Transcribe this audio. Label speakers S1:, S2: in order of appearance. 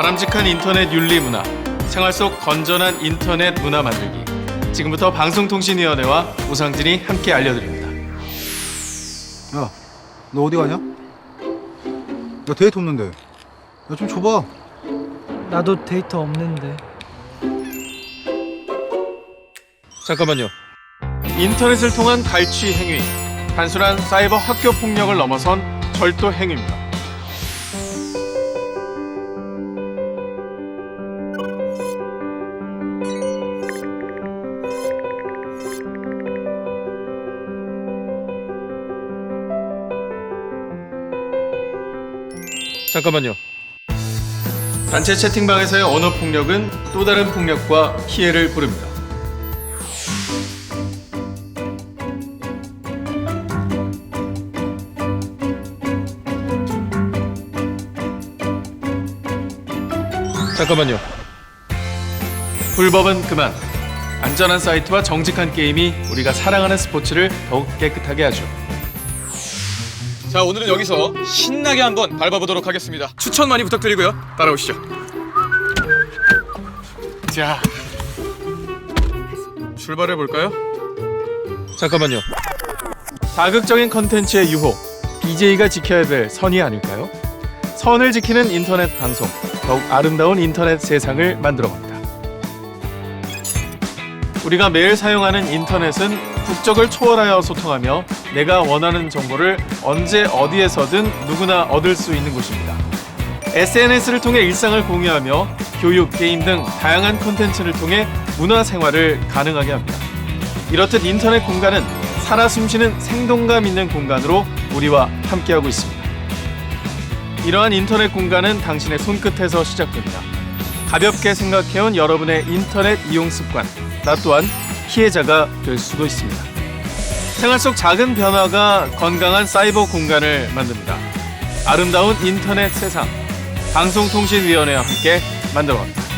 S1: 바람직한 인터넷 윤리 문화, 생활 속 건전한 인터넷 문화 만들기. 지금부터 방송통신위원회와 오상진이 함께 알려드립니다.
S2: 야, 너 어디 가냐? 나 데이트 없는데. 야, 좀 줘봐.
S3: 나도 데이터 없는데.
S1: 잠깐만요. 인터넷을 통한 갈취 행위, 단순한 사이버 학교 폭력을 넘어선 절도 행위입니다. 잠깐만요. 단체 채팅방에서의 언어 폭력은 또 다른 폭력과 피해를 부릅니다. 잠깐만요. 불법은 그만. 안전한 사이트와 정직한 게임이 우리가 사랑하는 스포츠를 더욱 깨끗하게 하죠.
S4: 자 오늘은 여기서 신나게 한번 밟아보도록 하겠습니다 추천 많이 부탁드리고요 따라오시죠
S1: 자, 출발해 볼까요? 잠깐만요. 자극적인 컨텐츠의 유혹, BJ가 지켜야 될 선이 아닐까요? 선을 지키는 인터넷 방송, 더욱 아름다운 인터넷 세상을 만들어갑니다. 우리가 매일 사용하는 인터넷은 국적을 초월하여 소통하며 내가 원하는 정보를 언제 어디에서든 누구나 얻을 수 있는 곳입니다. SNS를 통해 일상을 공유하며 교육, 게임 등 다양한 콘텐츠를 통해 문화 생활을 가능하게 합니다. 이렇듯 인터넷 공간은 살아 숨쉬는 생동감 있는 공간으로 우리와 함께하고 있습니다. 이러한 인터넷 공간은 당신의 손끝에서 시작됩니다. 가볍게 생각해온 여러분의 인터넷 이용 습관, 나 또한 피해자가 될 수도 있습니다. 생활 속 작은 변화가 건강한 사이버 공간을 만듭니다. 아름다운 인터넷 세상, 방송통신위원회와 함께 만들어갑니다.